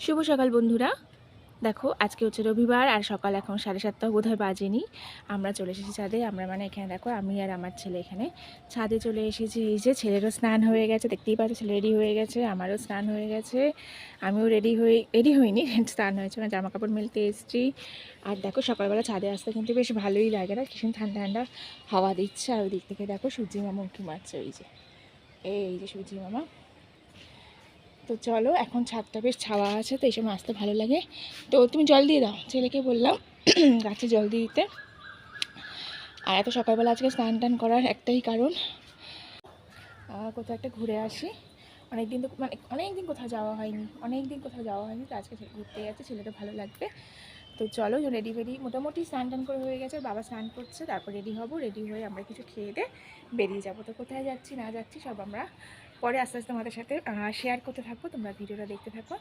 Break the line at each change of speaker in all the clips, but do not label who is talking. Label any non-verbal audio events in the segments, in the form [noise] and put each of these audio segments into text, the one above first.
শুভ সকাল বন্ধুরা। দেখো, আজকে হচ্ছে রবিবার আর সকাল এখন সাড়ে সাতটা বোধহয় বাজেনি। আমরা চলে এসেছি ছাদে। আমরা মানে এখানে দেখো, আমি আর আমার ছেলে এখানে। ছাদে চলে এসেছি এই যে, ছেলেরও স্নান হয়ে গেছে। দেখতেই পাচ্ছ, ছেলে রেডি হয়ে গেছে, আমারও স্নান হয়ে গেছে। আমিও রেডি হয়ে রেডি হইনি, [laughs] স্নান হয়েছে মানে জামা কাপড় মেলতে এসেছি। আর দেখো, সকালবেলা ছাদে আসতে কিন্তু বেশ ভালোই লাগে না, ভীষণ ঠান্ডা ঠান্ডা হাওয়া দিচ্ছে। আর ওই দিক থেকে দেখো, সূর্যি মামা উঁকি মারছে, ওই যে। এই যে সূর্যি মামা। তো চলো, এখন ছাদটা বেশ ছাওয়া আছে, তো এই সময় আসতে ভালো লাগে। তো তুমি জল দিয়ে দাও, ছেলেকে বললাম [clears throat] গাছে জল দিয়ে দিতে। আর এত সকালবেলা আজকে স্নান টান করার একটাই কারণ। কোথাও একটা ঘুরে আসি। অনেক দিন তো মানে অনেক দিন কোথাও যাওয়া হয়নি অনেক দিন কোথাও যাওয়া হয়নি, তো আজকে ঘুরতে যাচ্ছে ছেলেটা ভালো লাগবে। তো চলো রেডি ফেডি মোটামুটি স্নান টান করে হয়ে গেছে, বাবা স্নান করছে, তারপর রেডি হব রেডি হয়ে আমরা কিছু খেয়ে দিয়ে বেরিয়ে যাব। তো কোথায় যাচ্ছি, না যাচ্ছি, সব আমরা পরে আস্তে আস্তে তোমাদের সাথে শেয়ার করতে থাকব তোমরা ভিডিওটা দেখতে থাকো।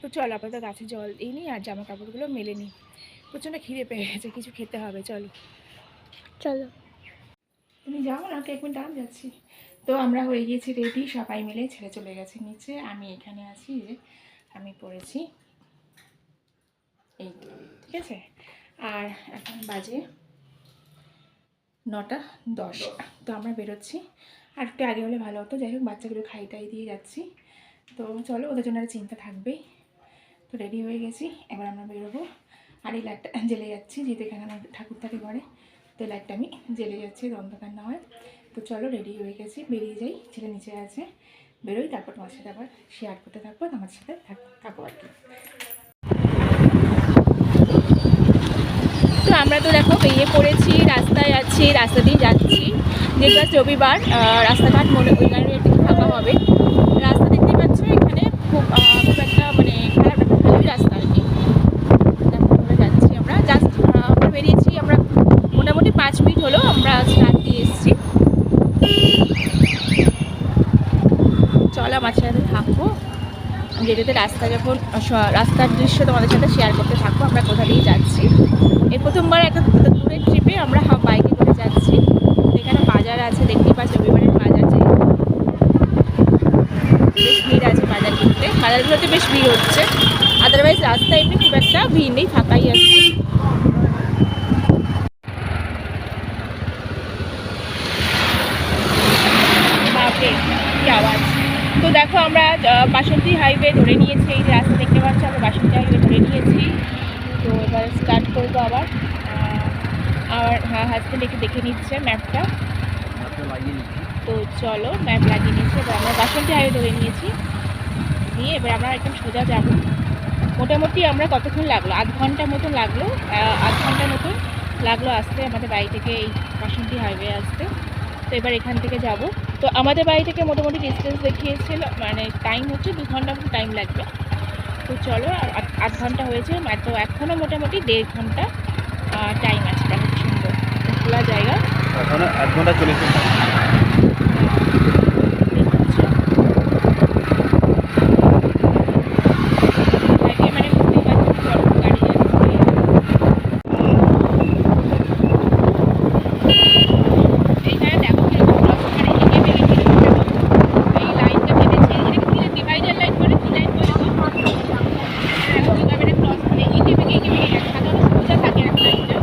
তো চলো আপাতত গাছে জল দিই নি আর জামা কাপড়গুলো মেলে নিই। প্রচণ্ড খিদে পেয়ে গেছে কিছু খেতে হবে চলো।
চলো।
তুমি যাও না এক মিনিট আমি যাচ্ছি। তো আমরা হয়ে গিয়েছি রেডি সবাই মিলে ছেড়ে চলে গেছে নিচে। আমি এখানে আছি যে আমি পড়েছি। এই ঠিক আছে? আর এখন বাজে নটা দশ। তো আমরা বেরোচ্ছি। আর একটু আগে হলে ভালো হতো। যাই হোক, বাচ্চাগুলো খাই টাই দিয়ে যাচ্ছি। তো চলো, ওদের জন্য আর চিন্তা থাকবেই। তো রেডি হয়ে গেছি। এবার আমরা বেরোবো। আর এই লাইটটা [laughs] জেলে যাচ্ছি, যেহেতু এখানে আমার ঠাকুর থাকে ঘরে। তো লাইটটা আমি জেলে যাচ্ছি অন্ধকার না হয়। তো চলো রেডি হয়ে গেছি। বেরিয়ে যাই, ছেলে নিচে আছে। বেরোই, তারপর তোমার সাথে আবার শেয়ার করতে থাকব। তোমার সাথে থাক- থাকব আর কি তো আমরা তো দেখো বেরিয়ে পড়েছি, রাস্তায় আছি, রাস্তা দিয়ে যাচ্ছি। আজ রবিবার রাস্তাঘাট মনে ওই কারণে একটু ফাঁকা হবে। রাস্তা দেখতে পাচ্ছ, এখানে খুব খুব একটা মানে খারাপ একটা ভালোই রাস্তা আর কি। আমরা যাচ্ছি আমরা। জাস্ট আমরা বেরিয়েছি, আমরা মোটামুটি পাঁচ মিনিট হলো আমরা স্টার্ট দিয়ে এসেছি। চলো, আমার সাথে থাকব যেতে রাস্তা যখন রাস্তার দৃশ্য তোমাদের সাথে শেয়ার করতে থাকব আমরা কোথা দিয়ে যাচ্ছি। এই প্রথমবার একটা দূরের ট্রিপে আমরা বাইকে করে যাচ্ছি। এখানে বাজার আছে, দেখতেই পাচ্ছি রবিবারের বাজার যে বেশ ভিড় আছে বাজারগুলোতে বাজারগুলোতে বেশ ভিড় হচ্ছে। আদারওয়াইজ রাস্তা এমনি খুব একটা ভিড় নেই, ফাঁকাই আছে। আওয়াজ। তো দেখো আমরা বাসন্তী হাইওয়ে ধরে নিয়েছি, এই রাস্তা দেখতে পাচ্ছি, আমরা বাসন্তী হাইওয়ে ধরে নিয়েছি। তো এবার স্টার্ট করব আবার। আমার হাজব্যান্ড একটু দেখে নিচ্ছে ম্যাপটা তো চলো ম্যাপ লাগিয়ে নিচ্ছে এবার আমরা বাসন্তী হাইওয়ে ধরে নিয়েছি। নিয়ে এবার আমরা একদম সোজা যাব। মোটামুটি আমরা কতক্ষণ লাগল? আধ ঘণ্টা মতন লাগল। আধ ঘণ্টা মতন লাগল আসতে আমাদের বাড়ি থেকে এই বাসন্তী হাইওয়ে আসতে। তো এবার এখান থেকে যাব। তো আমাদের বাড়ি থেকে মোটামুটি ডিস্টেন্স দেখিয়েছিল মানে টাইম হচ্ছে দু ঘণ্টা মতো টাইম লাগবে। তো চলো আর আধ- ঘণ্টা হয়েছে তো এখনও মোটামুটি দেড় ঘণ্টা টাইম আছে দেখো সুন্দর, খোলা জায়গা।
এখনও এক ঘণ্টা চল্লিশ মিনিট
লাগে মানে বুঝতেই পারছ বড় গাড়ি যাচ্ছে এইখানে দেখো কীরকম মানে এঁকে বেঁকে কীরকম এই লাইনটা বেঁধেছে এটা কি ডিভাইডার লাইন করে কি লাইন বলে গো দেখো কীভাবে ক্রস করে এঁকে বেঁকে এঁকে বেঁকে গেছে সাধারণত সোজা থাকে এক লাইনটা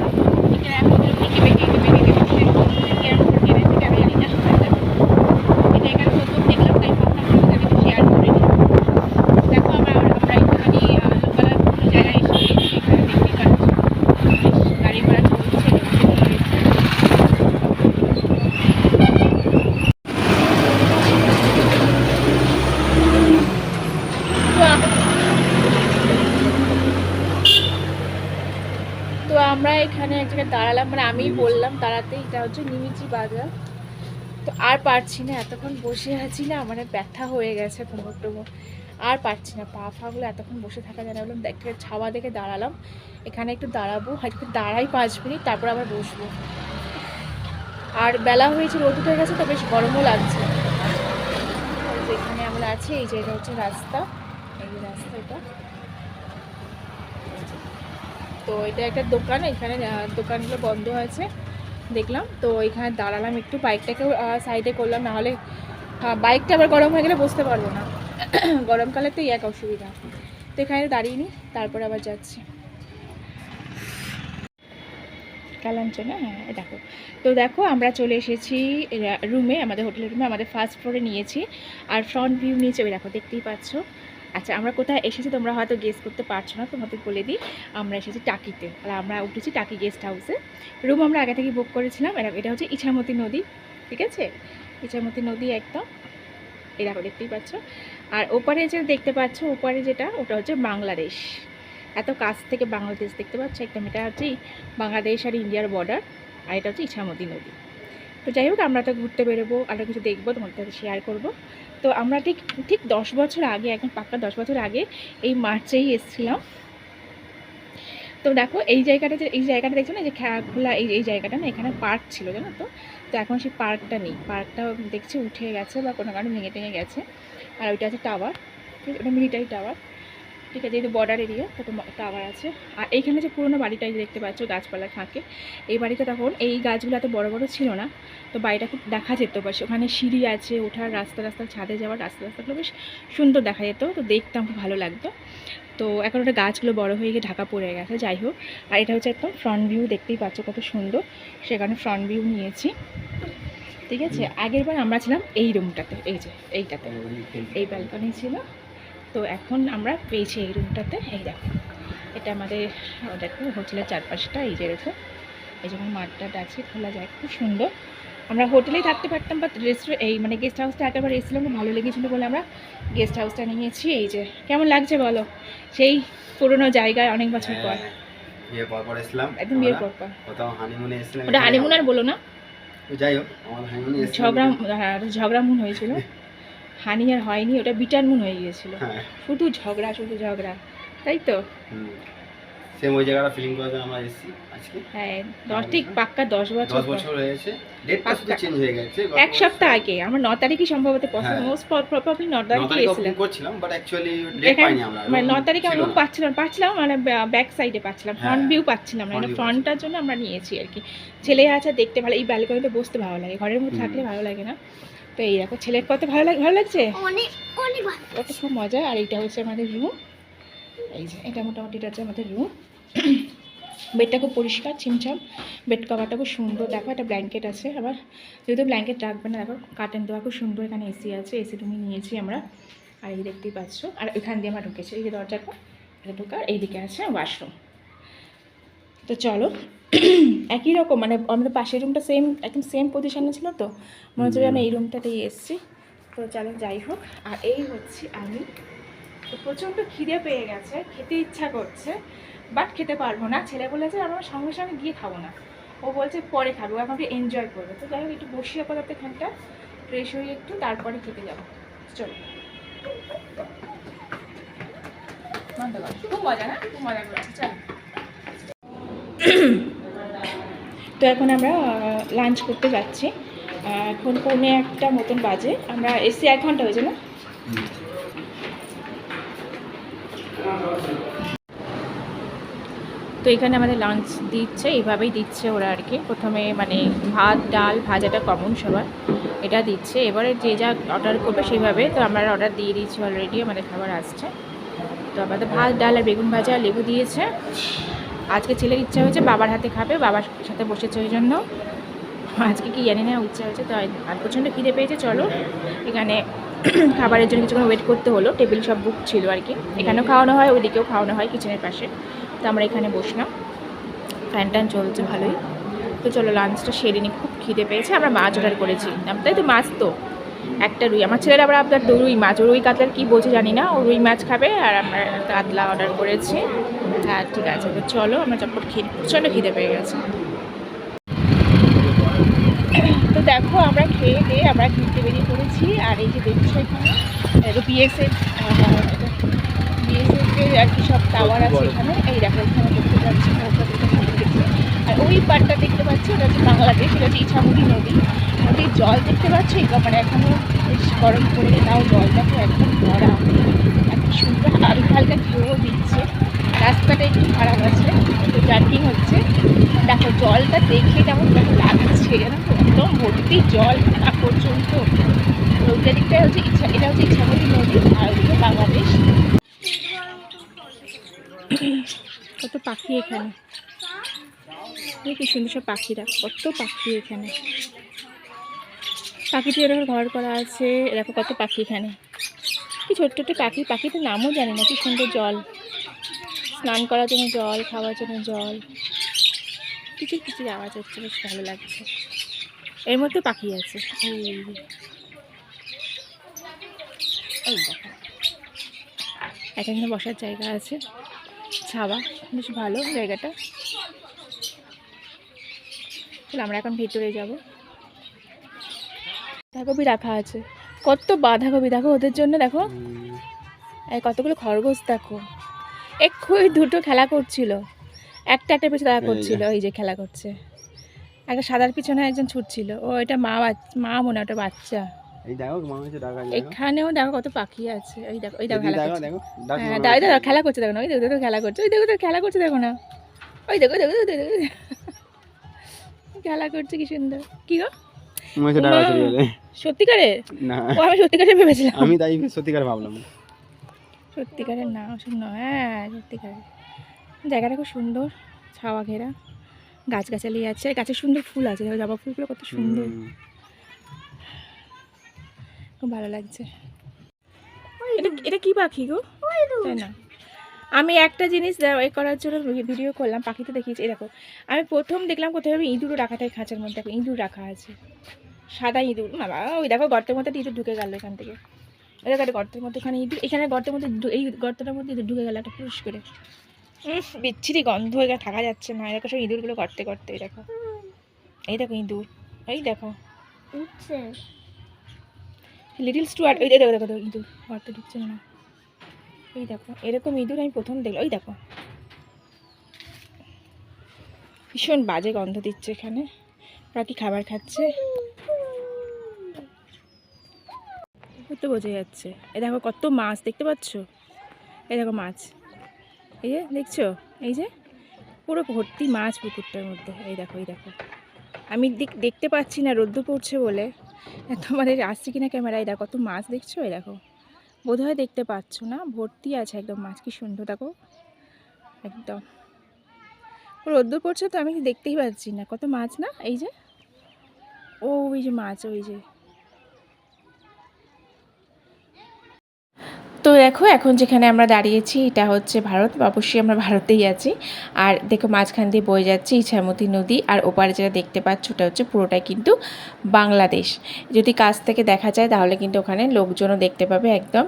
এখানে এখন এঁকে বেঁকে এঁকে বেঁকে এঁকে বেঁকে এরকম কেনেছে কেন জানি না এটা এখানে প্রথম দেখলাম তাই ভাবলাম তোমাদের সাথে শেয়ার করে নিই দেখো আমরা আমরা একটুখানি লোকাল কোনো জায়গায় এসে গেছি এখানে দেখতেই পাচ্ছি বেশ গাড়ি ঘোড়া চলছে লোকজন রয়েছে তো আম- তো আমরা এখানে দাঁড়ালাম মানে আমি বললাম দাঁড়াতে এটা হচ্ছে নিমিচি বাজার। তো আর পারছি না এতক্ষণ বসে আছি না মানে ব্যথা হয়ে গেছে কোমর টোমর। আর পারছি না পা ফাগুলো এতক্ষণ বসে থাকা যায় না বললাম দেখে ছাওয়া দেখে দাঁড়ালাম এখানে একটু দাঁড়াবো একটু দাঁড়াই পাঁচ মিনিট তারপর আবার বসবো। আর বেলা হয়েছে রোদ উঠে গেছে তো বেশ গরমও লাগছে। এখানে আমরা আছি এই যে এটা হচ্ছে রাস্তা এই রাস্তা এটা। তো এটা একটা দোকান, এখানে দোকানগুলো বন্ধ আছে। দেখলাম, তো এখানে দাঁড়ালাম একটু বাইকটাকেও সাইডে করলাম, নাহলে বাইকটা আবার গরম হয়ে গেলে বসতে পারব না। [clears throat] গরমকালে তো এক অসুবিধা। তো এখানে দাঁড়িয়ে নিই তারপরে আবার যাচ্ছি। কালাঞ্চনা হ্যাঁ এই দেখো। তো দেখো, আমরা চলে এসেছি রুমে আমাদের হোটেলের রুমে আমাদের ফার্স্ট ফ্লোরে নিয়েছি। আর ফ্রন্ট ভিউ নিয়েছে ওই দেখো, দেখতেই পাচ্ছ। আচ্ছা আমরা কোথায় এসেছি তোমরা হয়তো গেস করতে পারছ না, তোমাদের বলে দিই। আমরা এসেছি টাকিতে। আর আমরা উঠেছি টাকি গেস্ট হাউসে রুম আমরা আগে থেকে বুক করেছিলাম। এটা এটা হচ্ছে ইছামতি নদী, ঠিক আছে? ইছামতি নদী একদম। দেখো, দেখতেই পাচ্ছ? আর ওপারে যে দেখতে পাচ্ছ, ওপারে যেটা, ওটা হচ্ছে বাংলাদেশ। এত কাছ থেকে বাংলাদেশ দেখতে পাচ্ছ, একদম এটা হচ্ছে বাংলাদেশ আর ইন্ডিয়ার বর্ডার আর এটা হচ্ছে ইছামতি নদী। তো যাই হোক, আমরা তো ঘুরতে বেরোবো আরও কিছু দেখব, তোমাদের সাথে শেয়ার করব। তো আমরা ঠিক ঠিক দশ বছর আগে, একদম পাক্কা দশ বছর আগে এই মার্চেই এসেছিলাম। তো দেখো, এই জায়গাটা যে, এই জায়গাটা দেখছ না যে খে- খোলা এই এই জায়গাটা না, এখানে পার্ক ছিল, জানো তো? তো এখন সেই পার্কটা নেই। পার্কটা দেখছি উঠে গেছে বা কোনো কারণে ভেঙে টেঙে গেছে। আর ওইটা আছে টাওয়ার ওটা মিলিটারি টাওয়ার ঠিক আছে যেহেতু বর্ডার এরিয়া তো টাওয়ার আছে। আর এইখানে যে পুরোনো বাড়িটা যে দেখতে পাচ্ছ গাছপালা থাকে এই বাড়িতে তখন এই গাছগুলো এত বড় বড় ছিল না, তো বাড়িটা খুব দেখা যেত। পাশে ওখানে সিঁড়ি আছে, ওঠার রাস্তা রাস্তা, ছাদে যাওয়ার রাস্তা, রাস্তাগুলো বেশ সুন্দর দেখা যেত, তো দেখতাম খুব ভালো লাগতো। তো এখন ওটা গাছগুলো বড় হয়ে গিয়ে ঢাকা পড়ে গেছে, যাই হোক। আর এটা হচ্ছে একদম ফ্রন্ট ভিউ দেখতেই পাচ্ছ কত সুন্দর। সেখানে ফ্রন্ট ভিউ নিয়েছি। ঠিক আছে, আগের বার আমরা ছিলাম এই রুমটাতে এই যে, এইটাতে। এই ব্যালকনি ছিল। তো এখন আমরা পেয়েছি এই রুমটাতে এই দেখো। এটা আমাদের দেখো হোটেলের চারপাশটা এই যে রেখো এই যেমন মাঠটাট আছে খোলা যায় খুব সুন্দর। আমরা হোটেলেই থাকতে পারতাম বা রেস্টুরেন্ট এই মানে গেস্ট হাউসটা একেবারে এসেছিলাম ভালো লেগেছিলো বলে আমরা গেস্ট হাউসটা নিয়েছি এই যে। কেমন লাগছে বলো? সেই পুরনো জায়গায় অনেক বছর পর।
বিয়ে পর পর এসলাম।
একদম বিয়ের পর পর।
কোথাও হানিমুনে এসেছিলাম
ওটা হানিমুন আর বলো না।
যাই হোক হানিমুনে
ঝগড়া হ্যাঁ, ঝগড়া মুন হয়েছিল। [laughs] হানি আর হয়নি ওটা বিটার মুন হয়ে গিয়েছিল।
হ্যাঁ।
শুধু ঝগড়া শুধু ঝগড়া তাই তো?
সেম ওই জায়গাটা ফিলিং করাতে আমরা এসেছি আজকে।
হ্যাঁ দশ ঠিক পাক্কা দশ বছর
দশ। বছর হয়েছে। ডেটটা শুধু। চেঞ্জ হয়ে গেছে।
এক সপ্তাহ আগে আমার ন তারিখই সম্ভবত
হ্যাঁ।
মোস্ট প্রবাবলি ন তারিখে এসেছিলাম।
করছিলাম বাট অ্যাকচুয়ালি ডেট পাইনি আমরা।
মানে ন তারিখে আমরা। পাচ্ছিলাম পাচ্ছিলাম মানে ব্যাক সাইডে পাচ্ছিলাম ফ্রন্ট
হ্যাঁ।
ভিউ পাচ্ছিলাম না।
Front
এটা
view
ফ্রন্টটার জন্য আমরা নিয়েছি আর কি। ছেলে আছে দেখতে ভালো এই ব্যালকনিতে বসতে ভালো লাগে। ঘরের মধ্যে থাকলে ভালো লাগে না? তো এই দেখো ছেলের কত ভালো লাগে ভালো লাগছে? ওটা খুব মজা আর এইটা হচ্ছে আমাদের রুম এই যে এটা মোটামুটি এটা হচ্ছে আমাদের রুম বেডটা খুব পরিষ্কার ছিমছাম। বেড কভারটা খুব সুন্দর। দেখো একটা ব্ল্যাঙ্কেট আছে আবার। যেহেতু ব্ল্যাঙ্কেট রাখবে না দেখো কার্টেন দেওয়া খুব সুন্দর এখানে এসি আছে এসি রুমে নিয়েছি আমরা। আর এই দেখতেই পাচ্ছ। আর এখান দিয়ে আমরা ঢুকেছি। এই যে দরজাটা এটা ঢোকার। এইদিকে আছে ওয়াশরুম তো চলো, একই রকম মানে আমাদের পাশের রুমটা সেম একদম সেম পজিশনে ছিল তো, মনে হচ্ছে আমি এই রুমটাতেই এসেছি। তো চলো যাই হোক, আর এই হচ্ছে আমি। তো প্রচণ্ড খিদে পেয়ে গেছে, খেতে ইচ্ছা করছে বাট খেতে পারব না। ছেলে বলেছে আমরা সঙ্গে সঙ্গে গিয়ে খাব না। ও বলছে, পরে খাব একটু এনজয় করবে। তো যাই হোক, একটু বসিয়ে আপাতত এখানটা ফ্রেশ হয়ে একটু তারপরে খেতে যাব। চলো। খুব মজা না? খুব মজা করছে, চলো। তো এখন আমরা লাঞ্চ করতে যাচ্ছি। এখন পৌনে একটা মতন বাজে। আমরা এসি এক ঘণ্টা হয়েছে না? তো এখানে আমাদের লাঞ্চ দিচ্ছে এইভাবেই দিচ্ছে ওরা আর কি। প্রথমে মানে ভাত, ডাল, ভাজাটা কমন সবার। এটা দিচ্ছে। এবারে যে যা অর্ডার করবে সেইভাবে তো আমরা অর্ডার দিয়ে দিয়েছি অলরেডি আমাদের খাবার আসছে। তো আমাদের ভাত, ডাল আর বেগুন ভাজা লেবু দিয়েছে। আজকে ছেলের ইচ্ছা হয়েছে বাবার হাতে খাবে, বাবার সাথে বসেছে ওই জন্য। আজকে কি জানি না, ইচ্ছা হয়েছে তো আর প্রচণ্ড খিদে পেয়েছে, চলো। এখানে [clears throat] খাবারের জন্য কিছুক্ষণ ওয়েট করতে হলো টেবিল সব বুক ছিল আর কি। এখানেও খাওয়ানো হয় ওইদিকেও খাওয়ানো হয় কিচেনের পাশে। তো আমরা এখানে বসলাম। ফ্যান ট্যান চলছে ভালোই। তো চলো লাঞ্চটা সেরে নিই, খুব খিদে পেয়েছে, আমরা মাছ অর্ডার করেছি। তাই তো মাছ তো। একটা রুই, আমার ছেলের আবার আপনার রুই মাছ রুই কাতলার কী বলছে জানি না। ও রুই মাছ খাবে আর আমরা কাতলা অর্ডার করেছি। হ্যাঁ ঠিক আছে। তো চলো আমরা চটপট খেয়ে। প্রচণ্ড খিদে পেয়ে গেছে। তো দেখো আমরা খেয়ে দিয়ে আমরা ঘুরতে বেরিয়ে পড়েছি। আর এই যে দেখছ এখানে বিএসএফ বিএসএফ এর আর কি সব টাওয়ার আছে এখানে। এই দেখো এখানে দেখতে পাচ্ছি। আর ওই পাড়টা দেখতে পাচ্ছি ওটা হচ্ছে বাংলাদেশ এটা হচ্ছে ইছামতি নদী। নদীর জল দেখতে পাচ্ছি মানে এখনও বেশ গরম পড়ে তাও জলটা তো একদম ভরা এত সুন্দর হালকা হালকা ঢেউ দিচ্ছে। রাস্তাটা একটু খারাপ আছে। তো জার্কিং হচ্ছে, দেখো জলটা দেখে কেমন কেমন লাগছে একদম ভর্তি জল না পর্যন্ত ওইটা দিকটা হচ্ছে ইচ্ছা, এটা হচ্ছে ইচ্ছামতি নদী, আর ওদিকে বাংলাদেশ। কত পাখি এখানে। কি সুন্দর সব পাখিরা, কত পাখি এখানে। পাখিটি এরকম ঘর করা আছে এরকম কত পাখি এখানে। কি ছোট্ট ছোট্ট পাখি, পাখিটার নামও জানি না, কি সুন্দর জল। স্নান করার জন্য জল, খাওয়ার জন্য জল। কিছু কিছু আওয়াজ হচ্ছে, বেশ ভালো লাগছে। এর মধ্যে পাখি আছে। এখানে বসার জায়গা আছে। ছাওয়া, বেশ ভালো জায়গাটা। চলো আমরা এখন ভিতরে যাব। বাঁধাকপি রাখা আছে। কত বাঁধাকপি, দেখো ওদের জন্য, দেখো। কতগুলো খরগোশ, দেখো। এক্ষুনি দুটো খেলা করছিল একটা একটা পিছনে খেলা করছিল এই যে খেলা করছে একটা সাদার পিছনে একজন ছুটছিল ও এটা মা মা মনে হয় ওটা বাচ্চা
মনে
এখানেও দেখো কত পাখি আছে ওই দেখো ওই দেখো খেলা করছে
দেখো
হ্যাঁ
মনে
দেখো খেলা করছে দেখো না ওই দেখো দেখো খেলা করছে ওই দেখো দেখো খেলা করছে দেখো না ওই দেখো দেখো দেখো দেখো। খেলা করছে কি সুন্দর কি গো সত্যিকারে
না
ও আমি সত্যিকারের ভেবেছিলাম
আমি তাই সত্যিকার ভাবলাম
সত্যিকারের না ওসব নয় হ্যাঁ সত্যিকারের। জায়গাটা খুব সুন্দর ছাওয়া ঘেরা গাছগাছালি আছে আর গাছের সুন্দর ফুল আছে জবা ফুলগুলো কত সুন্দর। খুব ভালো লাগছে। এটা এটা কি পাখি গো? তাই না? আমি একটা জিনিস এ করার জন্য ভিডিও করলাম পাখিতে দেখিয়েছি এই দেখো আমি প্রথম দেখলাম কোথায় আমি ইঁদুরও রাখা থাকে খাঁচার মধ্যে দেখো ইঁদুর রাখা আছে। সাদা ইঁদুর বাবা ওই দেখো গর্তের মধ্যে ইঁদুর ঢুকে গেল এখান থেকে। দেখো একটা গর্তের মধ্যে এখানে ইঁদুর এখানে গর্তের মধ্যে এই গর্তটার মধ্যে ইঁদুর ঢুকে গেল একটা পুরুষ করে। বিচ্ছিরি গন্ধ এখানে থাকা যাচ্ছে না। এরকম সব ইঁদুরগুলো গর্তে গর্তে এই দেখো। এই দেখো ইঁদুর এই দেখো। লিটিল স্টুয়ার্ট ওই দেখো দেখো দেখো ইঁদুর গর্তে ঢুকছে না এই দেখো এরকম ইঁদুর আমি প্রথম দেখলাম ওই দেখো। ভীষণ বাজে গন্ধ দিচ্ছে এখানে। ওরা কি খাবার খাচ্ছে? ওই তো বোঝা যাচ্ছে। এ দেখো কত মাছ, দেখতে পাচ্ছ? এই দেখো মাছ। এই যে, দেখছ? এই যে, পুরো ভর্তি মাছ পুকুরটার মধ্যে। এই দেখো এই দেখো। আমি দেখ- দেখতে পাচ্ছি না রোদ্দু পড়ছে বলে। তোমাদের আসছে কিনা ক্যামেরায়? দেখো, কত মাছ দেখছ? এই দেখো। বোধহয় দেখতে পাচ্ছ না? ভর্তি আছে একদম মাছ, কি সুন্দর, দেখো। একদম। রোদ্দুর পড়ছে তো আমি দেখতেই পাচ্ছি না। কত মাছ না? এই যে। ও ওই যে মাছ, ওই যে। তো দেখো, এখন যেখানে আমরা দাঁড়িয়েছি, এটা হচ্ছে ভারত। অবশ্যই আমরা ভারতেই আছি। আর দেখো, মাঝখান দিয়ে বয়ে যাচ্ছে ইছামতি নদী। আর ওপারে যেটা দেখতে পাচ্ছ, ওটা হচ্ছে পুরোটাই কিন্তু বাংলাদেশ। যদি কাছ থেকে দেখা যায়, তাহলে কিন্তু ওখানে লোকজনও দেখতে পাবে একদম।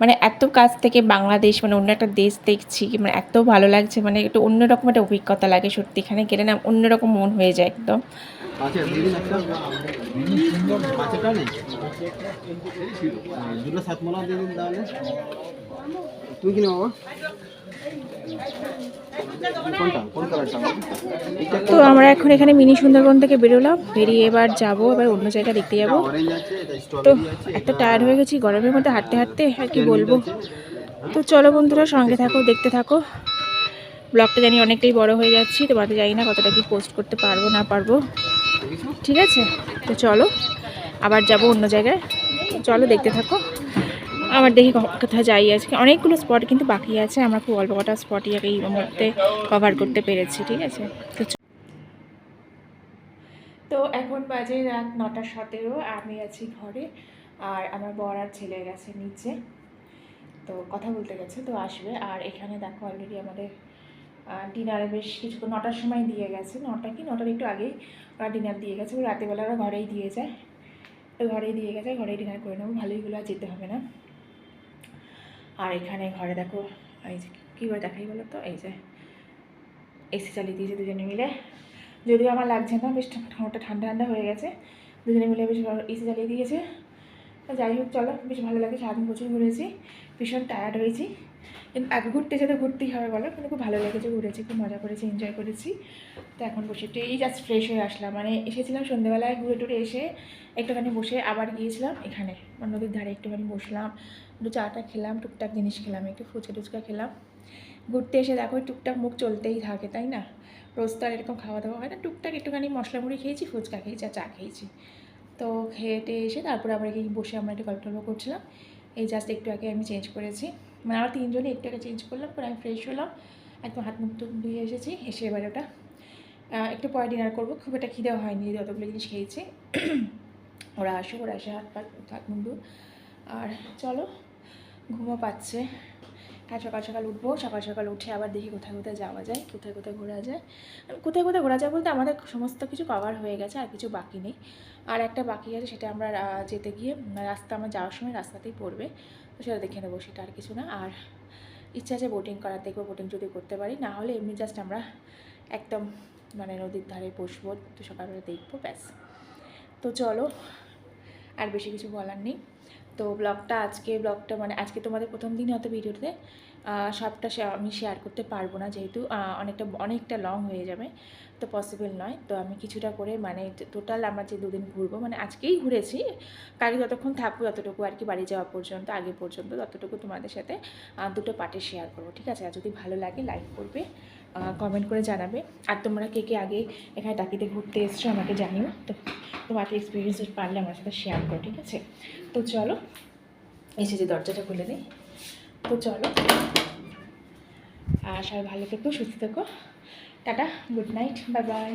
মানে এত কাছ থেকে বাংলাদেশ মানে অন্য একটা দেশ দেখছি মানে এত ভালো লাগছে মানে একটু অন্যরকম একটা অভিজ্ঞতা লাগে সত্যি। এখানে গেলে না অন্যরকম মন হয়ে যায় একদম।
মাছের দিদিন একটা মাছেরটা নেই। দুটো সাত দিয়ে দিন তাহলে। তুমি
তো আমরা এখন এখানে মিনি সুন্দরবন থেকে বেরোলাম। বেরিয়ে এবার যাব এবার অন্য জায়গা দেখতে যাব।
অরেঞ্জ আছে এটা
তো এত টায়ার্ড হয়ে গেছি গরমের মধ্যে হাঁটতে হাঁটতে আর কি বলব? তো চলো বন্ধুরা সঙ্গে থাকো দেখতে থাকো। ব্লগটা জানি অনেকটাই বড় হয়ে যাচ্ছি তোমাদের জানি না কতটা কি পোস্ট করতে পারব না পারব। ঠিক আছে? তো চলো, আবার যাব অন্য জায়গায়। চলো, দেখতে থাকো। আবার দেখি ক- কোথায় যাই আজকে। অনেকগুলো স্পট কিন্তু বাকি আছে। আমরা খুব অল্প কটা স্পটই এই মুহূর্তে কভার করতে পেরেছি, ঠিক আছে? তো তো এখন বাজে রাত নটা সতেরো। আমি আছি ঘরে। আর আমার বর আর ছেলে গেছে নিচে। তো কথা বলতে গেছে, তো আসবে। আর এখানে দেখো অলরেডি আমাদের ডিনারে বেশ কিছুক্ষণ, নটার সময় দিয়ে গেছে, নটা কি, নটার একটু আগেই ওরা ডিনার দিয়ে গেছে ও রাতেবেলা ওরা ঘরেই দিয়ে যায়। তো ঘরেই দিয়ে গেছে, ঘরেই ডিনার করে নেব ভালোইগুলো আর যেতে হবে না। আর এখানে ঘরে দেখো, এই যে কীভাবে দেখাই বলো তো, এই যে এসি চালিয়ে দিয়েছে দুজনে মিলে। যদিও আমার লাগছে না, বেশ ঠান্ডা ঠান্ডা ঠান্ডা হয়ে গেছে। দুজনে মিলে বেশ এসি চালিয়ে দিয়েছে। যাই হোক, চলো, বেশ ভালো লাগে, সারাদিন প্রচুর ঘুরেছি, ভীষণ টায়ার্ড হয়েছি। কিন্তু আগে ঘুরতে যেতে ঘুরতেই হবে বলো। কিন্তু খুব ভালো লেগেছে, ঘুরেছি, খুব মজা করেছি এনজয় করেছি। তো এখন বসে একটু, এই জাস্ট ফ্রেশ হয়ে আসলাম। মানে এসেছিলাম সন্ধ্যেবেলায় ঘুরে টুরে এসে একটুখানি বসে আবার গিয়েছিলাম এখানে। নদীর ধারে একটুখানি বসলাম, একটু চাটা খেলাম, টুকটাক জিনিস খেলাম, একটু ফুচকা টুচকা খেলাম। ঘুরতে এসে দেখো টুকটাক মুখ চলতেই থাকে, তাই না? রোজ তো আর এরকম খাওয়া দাওয়া হয় না। টুকটাক একটুখানি মশলা মুড়ি খেয়েছি, ফুচকা খেয়েছি, আর চা খেয়েছি। তো খেয়েটে এসে তারপরে আবার গিয়ে বসে আমরা একটু গল্প করছিলাম। এই জাস্ট একটু আগে আমি চেঞ্জ করেছি। মানে আমরা তিনজনে একটু আগে চেঞ্জ করলাম, পরে আমি ফ্রেশ হলাম, একদম হাত মুখ ধুয়ে এসেছি, এসে এবার ওটা একটু পরে ডিনার করব। খুব একটা খিদে হয়নি যদি অতগুলো জিনিস খেয়েছি। [clears throat] ওরা আসুক, ওরা এসে হাত পা, হাত মুখ আর চলো ঘুমো পাচ্ছে। আর সকাল সকাল উঠবো, সকাল সকাল উঠে আবার দেখি কোথায় কোথায় যাওয়া যায়, কোথায় কোথায় ঘোরা যায়। কোথায় কোথায় ঘোরা যায় বলতে আমাদের সমস্ত কিছু কভার হয়ে গেছে, আর কিছু বাকি নেই। আর একটা বাকি আছে, সেটা আমরা যেতে গিয়ে রাস্তা আমার যাওয়ার সময় রাস্তাতেই পড়বে। তো সেটা দেখে নেব, সেটা আর কিছু না। আর ইচ্ছা আছে বোটিং করার, দেখব বোটিং যদি করতে পারি। না হলে এমনি জাস্ট আমরা একদম মানে নদীর ধারে বসবো, তো সকালবেলা দেখব, ব্যাস। তো চলো, আর বেশি কিছু বলার নেই। তো ব্লগটা আজকে, ব্লগটা মানে আজকে তোমাদের প্রথম দিন হয়তো ভিডিওতে সবটা আমি শেয়ার করতে পারব না যেহেতু অনেকটা অনেকটা লং হয়ে যাবে, তো পসিবল নয়। তো আমি কিছুটা করে মানে টোটাল আমরা যে দুদিন ঘুরবো মানে আজকেই ঘুরেছি, কালকে যতক্ষণ থাকব ততটুকু আর কি বাড়ি যাওয়া পর্যন্ত, আগে পর্যন্ত ততটুকু তোমাদের সাথে দুটো পার্টে শেয়ার করব, ঠিক আছে? আর যদি ভালো লাগে লাইক করবে কমেন্ট করে জানাবে। আর তোমরা কে কে আগে এখানে টাকিতে ঘুরতে এসছো আমাকে জানিও। তো তোমার এক্সপিরিয়েন্স পারলে আমার সাথে শেয়ার করো, ঠিক আছে? তো চলো, এসে যে দরজাটা খুলে দিই। তো চলো, আর সবাই ভালো থেকো, সুস্থ থেকো। Tata, good night bye bye